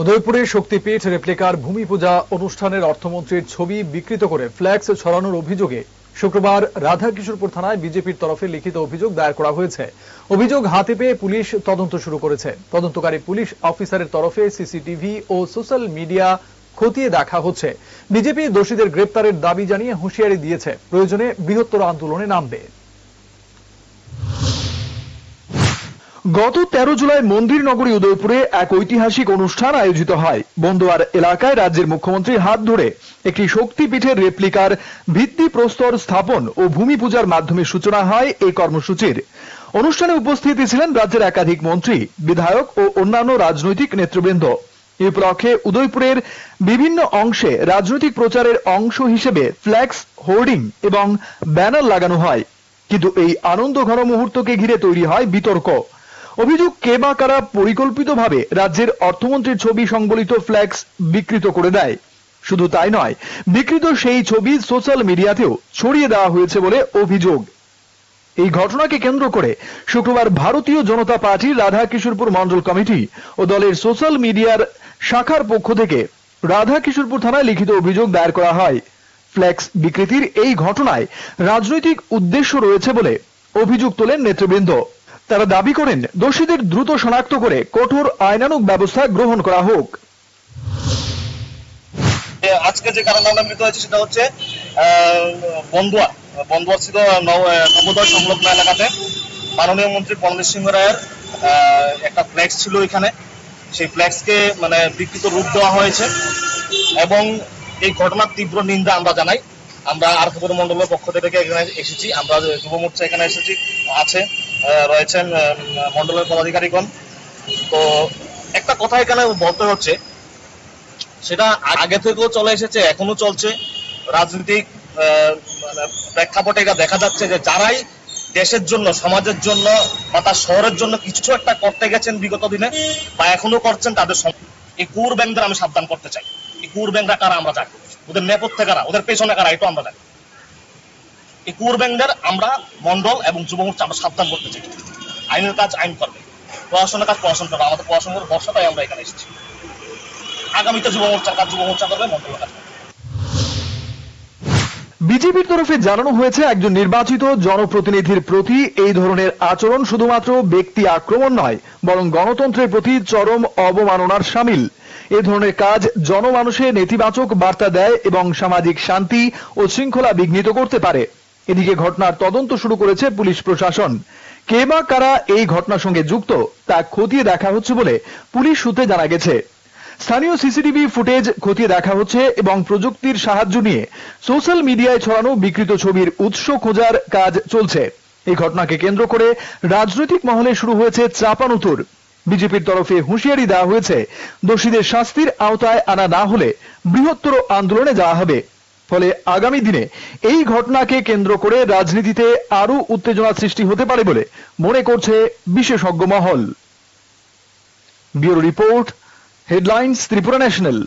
উদয়পুরের শক্তিপীঠ রেপ্লিকার ভূমি পূজা অনুষ্ঠানের অর্থমন্ত্রীর ছবি বিকৃত করে ফ্ল্যাক্স ছড়ানোর অভিযোগে শুক্রবার রাধাকিশোরপুর থানায় বিজেপির তরফে লিখিত অভিযোগ দায়ের করা হয়েছে। অভিযোগ হাতে পেয়ে পুলিশ তদন্ত শুরু করেছে। তদন্তকারী পুলিশ অফিসারের তরফে সিসিটিভি ও সোশ্যাল মিডিয়া খতিয়ে দেখা হচ্ছে। বিজেপি দোষীদের গ্রেপ্তারের দাবি জানিয়ে হুঁশিয়ারি দিয়েছে। প্রয়োজনে বৃহত্তর আন্দোলনে নামবে। গত তেরো জুলাই মন্দির নগরী উদয়পুরে এক ঐতিহাসিক অনুষ্ঠান আয়োজিত হয়। বন্দোয়ার এলাকায় রাজ্যের মুখ্যমন্ত্রীর হাত ধরে একটি শক্তিপীঠের রেপ্লিকার ভিত্তি প্রস্তর স্থাপন ও ভূমি পূজার মাধ্যমে সূচনা হয় এই কর্মসূচির। অনুষ্ঠানে উপস্থিত ছিলেন রাজ্যের একাধিক মন্ত্রী, বিধায়ক ও অন্যান্য রাজনৈতিক নেতৃবৃন্দ। এই উপলক্ষে উদয়পুরের বিভিন্ন অংশে রাজনৈতিক প্রচারের অংশ হিসেবে ফ্ল্যাক্স, হোর্ডিং এবং ব্যানার লাগানো হয়। কিন্তু এই আনন্দ ঘন মুহূর্তকে ঘিরে তৈরি হয় বিতর্ক। অভিযোগ কে বা কারা পরিকল্পিতভাবে রাজ্যের অর্থমন্ত্রীর ছবি সংবলিত ফ্ল্যাক্স বিকৃত করে দেয়? শুধু তাই নয় বিকৃত সেই ছবি সোশ্যাল মিডিয়াতেও ছড়িয়ে দেওয়া হয়েছে বলে অভিযোগ। এই ঘটনাকে কেন্দ্র করে শুক্রবার ভারতীয় জনতা পার্টির রাধা কিশোরপুর মন্ডল কমিটি ও দলের সোশ্যাল মিডিয়ার শাখার পক্ষ থেকে রাধা কিশোরপুর থানায় লিখিত অভিযোগ দায়ের করা হয়। ফ্ল্যাক্স বিকৃতির এই ঘটনায় রাজনৈতিক উদ্দেশ্য রয়েছে বলে অভিযোগ তোলেন নেতৃবৃন্দ। তারা দাবি করেন, দোষীদের দ্রুত শনাক্ত করে কঠোর আইনানুগ ব্যবস্থা গ্রহণ করা হোক। আজকে যে কারণে আমরা মিলিত হয়েছি সেটা হচ্ছে বন্ধুয়া। বন্দুয়া ছিল নব- নবোদয় সংলগ্ন এলাকাতে। মাননীয় মন্ত্রী পরমেশ সিংহ রায়ের একটা ফ্ল্যাক্স ছিল এখানে সেই ফ্ল্যাক্সকে মানে বিকৃত রূপ দেওয়া হয়েছে। এবং এই ঘটনার তীব্র নিন্দা আমরা জানাই। আমরা আর্থপুর মন্ডলের পক্ষ থেকে এখানে এসেছি। আমরা যুব মোর্চা এখানে এসেছি, আছে রয়েছেন মন্ডলের পদাধিকারীগণ। তো একটা কথা এখানে বলতে হচ্ছে, সেটা আগে থেকেও চলে এসেছে, এখনও চলছে। রাজনৈতিক মানে প্রেক্ষাপটে এটা দেখা যাচ্ছে যে যারাই দেশের জন্য, সমাজের জন্য বা তার শহরের জন্য কিছু একটা করতে গেছেন বিগত দিনে বা এখনও করছেন, তাদের এই কুর ব্যাংকদের আমি সাবধান করতে চাই। এই কুর ব্যাংকরা কারা, আমরা জানি ওদের নেপথ্যে কারা? ওদের পেছনে কারা? এটাও আমরা জানি। এই কুর ব্যাংকদের আমরা মন্ডল এবং যুব মোর্চা আমরা সাবধান করতে চাই। আইনের কাজ আইন করবে। পড়াশোনার কাজ পড়াশোনা করবে। আমাদের পড়াশোনার ভরসাটাই আমরা এখানে এসেছি। আগামীতে যুব মোর্চার কাজ, যুব মোর্চা করবে মন্ডল কাজ বিজেপির তরফে জানানো হয়েছে, একজন নির্বাচিত জনপ্রতিনিধির প্রতি এই ধরনের আচরণ শুধুমাত্র ব্যক্তি আক্রমণ নয়, বরং গণতন্ত্রের প্রতি চরম অবমাননার সামিল। এ ধরনের কাজ জনমানুষে নেতিবাচক বার্তা দেয় এবং সামাজিক শান্তি ও শৃঙ্খলা বিঘ্নিত করতে পারে। এদিকে ঘটনার তদন্ত শুরু করেছে পুলিশ প্রশাসন। কে বা কারা এই ঘটনার সঙ্গে যুক্ত, তা খতিয়ে দেখা হচ্ছে বলে পুলিশ সূত্রে জানা গেছে। স্থানীয় সিসিটিভি ফুটেজ খতিয়ে দেখা হচ্ছে এবং প্রযুক্তির সাহায্য নিয়ে সোশ্যাল মিডিয়ায় ছড়ানো বিকৃত ছবির উৎস খোঁজার কাজ চলছে। এই ঘটনাকে কেন্দ্র করে রাজনৈতিক মহলে শুরু হয়েছে চাপানুতুর। বিজেপির তরফে হুঁশিয়ারি দেওয়া হয়েছে, দোষীদের শাস্তির আওতায় আনা না হলে বৃহত্তর আন্দোলনে যাওয়া হবে। ফলে আগামী দিনে এই ঘটনাকে কেন্দ্র করে রাজনীতিতে আরও উত্তেজনা সৃষ্টি হতে পারে বলে মনে করছে বিশেষজ্ঞ মহল। Bureau report, headlines, Tripura national.